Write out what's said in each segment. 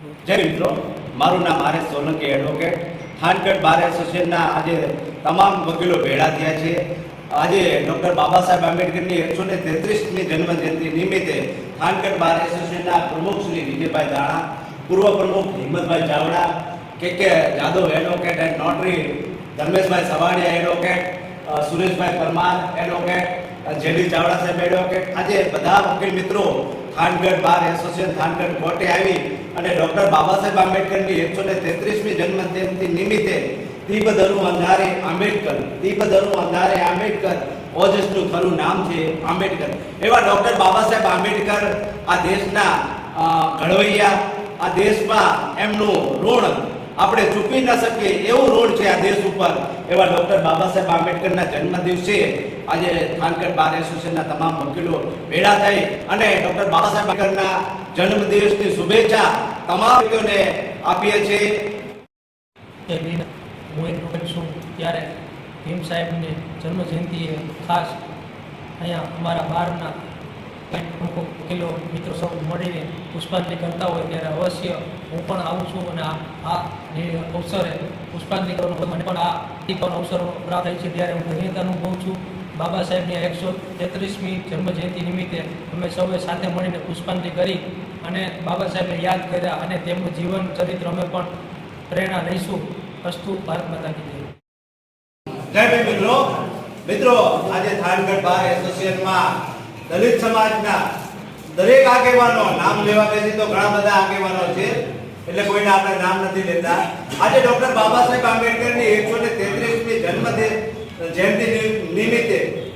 જય મિત્રો, મારું નામ R Solanki advocate Khangadh bar એસોસિએશનના આજે તમામ વકીલો ભેળા થયા છે. આજે ડૉક્ટર બાબા સાહેબ આંબેડકરની એકસો ને તેત્રીસમી જન્મજયંતિ નિમિત્તે ખાનગઢ બાર એસોસિએશનના પ્રમુખ શ્રી વિજયભાઈ દાણા પૂર્વ પ્રમુખ Himmatbhai Chavda, K K Jadav advocate and notary Dharmeshbhai Savaniya advocate Sureshbhai Parmar advocate JD Chavda સાહેબ એડવોકેટ આજે બધા વકીલ મિત્રો ખાનગઢ બાર એસોસિએશન ખાનગઢ કોર્ટે આવી અને ડૉક્ટર બાબા સાહેબ આંબેડકરની એકસો ને તેત્રીસમી જન્મજયંતિ નિમિત્તે દીપ ધરું અંધારે આંબેડકર, દીપ ધરું અંધારે આંબેડકર ઓજસનું ખરું નામ છે આંબેડકર. એવા ડૉક્ટર બાબા સાહેબ આંબેડકર આ દેશના ઘડવૈયા, આ દેશમાં એમનું ઋણ આપણે ચૂકવી ન શકીએ એવું ઋણ છે આ દેશ ઉપર. એવા ડૉક્ટર બાબા સાહેબ આંબેડકરના જન્મ દિવસે આજે થાનગઢ બાર એસોસિએશનના તમામ વકીલો ભેળા થઈ અને ડૉક્ટર બાબા સાહેબ આંબેડકરના જન્મદિવસની શુભેચ્છા તમામ વકીલોને આપીએ છીએ. હું એક વખત છું ત્યારે ભીમ સાહેબને જન્મજયંતિએ ખાસ અહીંયા અમારા બહારના પ્રમુખ વકીલો મિત્રો સૌ મળીને પુષ્પાંજલિ કરતા હોય ત્યારે અવશ્ય હું પણ આવું છું અને આ આ અવસરે પુષ્પાંજલિ કરવાનો મને પણ આ ટીકાનો અવસર પ્રાપ્ત થાય છે ત્યારે હું ધન્યતા અનુભવું છું. બાબા સાહેબની એકસો તેત્રીસમી જન્મ જયંતિ નિમિત્તે અમે સૌએ સાથે મળીને પુષ્પાંજલિ કરી અને બાબા સાહેબને યાદ કર્યા અને તેમનું જીવન ચરિત્ર અમે પણ પ્રેરણા લઈશું. અસ્તુ ભારત માતા મિત્રો. મિત્રો, આજે થાનગઢ બાર એસોસિએશનમાં દલિત સમાજના દરેક આગેવાનો નામ લેવા બેસી તો ઘણા બધા આગેવાનો છે, એટલે કોઈને આપણે નામ નથી લેતા. આજે ડોક્ટર બાબા સાહેબ આંબેડકરની એકસો ને તેત્રીસમી જન્મ જયંતિ નિ- નિમિત્તે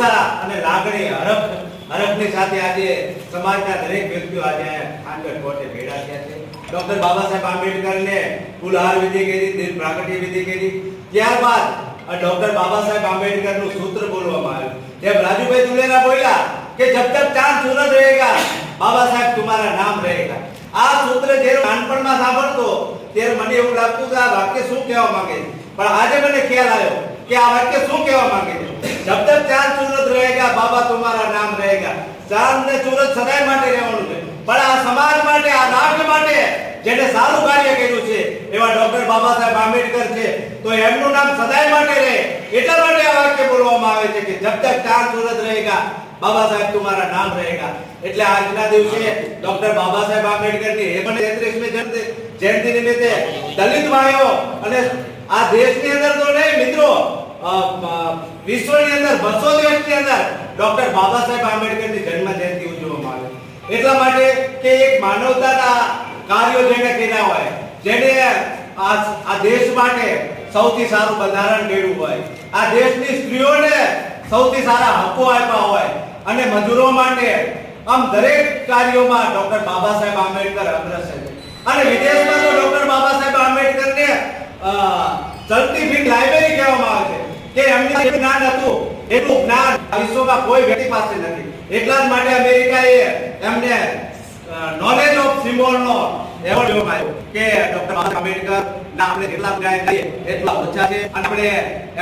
ઉત્સાહ અને લાગણી હરખ, હરખની સાથે આજે સમાજના દરેક વ્યક્તિઓ આજે ખાંડર કોર્ટે ભેડા થયા છે. ડોક્ટર બાબા સાહેબ આંબેડકરને ફૂલહાર વિધિ કરી, દિલ પ્રાગટ્ય વિધિ કરી. ત્યારબાદ ડોક્ટર બાબા સાહેબ આંબેડકરનું સૂત્ર બોલવામાં આવ્યું. જેમ રાજુભાઈ દુલેરા બોલ્યા કે જબ તક ચાંદ સૂરજ રહેગા, બાબા સાહેબ તમારા નામ રહેગા. આ સૂત્ર જે નાનપણમાં સાંભળતો, ત્યારે મને એવું લાગતું કે આ વાક્ય શું કહેવા માંગે પણ આજે મને ખ્યાલ આવ્યો कि આ વાક્ય શું કહેવા માંગે છે? જબ તક ચાંદ સૂરજ રહેગા, બાબા તમારા નામ રહેગા. ચાંદ ને સૂરજ સદાય માટે રહેવાનું છે. પણ આ સમાજ માટે, આ રાષ્ટ્ર માટે જેને સારું કાર્ય કર્યું છે, એવા ડોક્ટર બાબા સાહેબ આંબેડકર છે, તો એમનું નામ સદાય માટે રહે. એટલા માટે આ વાક્ય બોલવામાં આવે છે કે જબ તક ચાંદ સૂરજ રહેગા, બાબા સાહેબ તમારા નામ રહેગા. એટલે આજના દિવસે ડોક્ટર બાબા સાહેબ આંબેડકરની એ પણ તેત્રીસમી જયંતિ નિમિત્તે દલિત ભાઈઓ અને આ દેશની અંદર તો નહીં, મિત્રો વિશ્વની અંદર બસો દિવસની અંદર ડોક્ટર બાબા સાહેબ આંબેડકરની જન્મ જયંતિ ઉજવવામાં આવે એટલા માટે કે એક માનવતાના કાર્યો જેને કર્યા હોય, જેને આ દેશ માટે સૌથી સારું બંધારણ કર્યું હોય, આ દેશની સ્ત્રીઓને સૌથી સારા હકો આપ્યા હોય અને મજૂરો માટે આમ દરેક કાર્યોમાં ડોક્ટર બાબા સાહેબ આંબેડકર અગ્રસર અને વિદેશમાં તો doctor Baba Saheb આંબેડકરને ચલતી fit library કહેવામાં આવે છે. કે એમને જ્ઞાન હતું. એટલું જ્ઞાન વિશ્વમાં કોઈ વ્યક્તિ પાસે નથી. એટલા જ માટે અમેરિકાએ એમને નોલેજ ઓફ સિમ્બોલનો એવોર્ડ આપ્યો કે ડોક્ટર બાબા આંબેડકર ના આપણે જેટલા ગાય કરીએ એટલા ઓછા છે. અને આપણે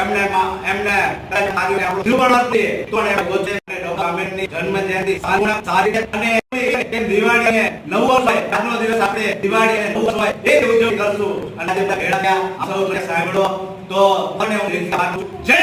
એમને એમને કાર્યો આપણું જીવન આપીએ તો એમ ગોચે ડોક્ટર આંબેડકરની જન્મ જયંતિ સારી અને એમ નવો હોય, આજનો દિવસ આપણે દિવાળી અને નવ હોય, એ કરશું. અને આજે બધા ભેળા તો મને હું જય!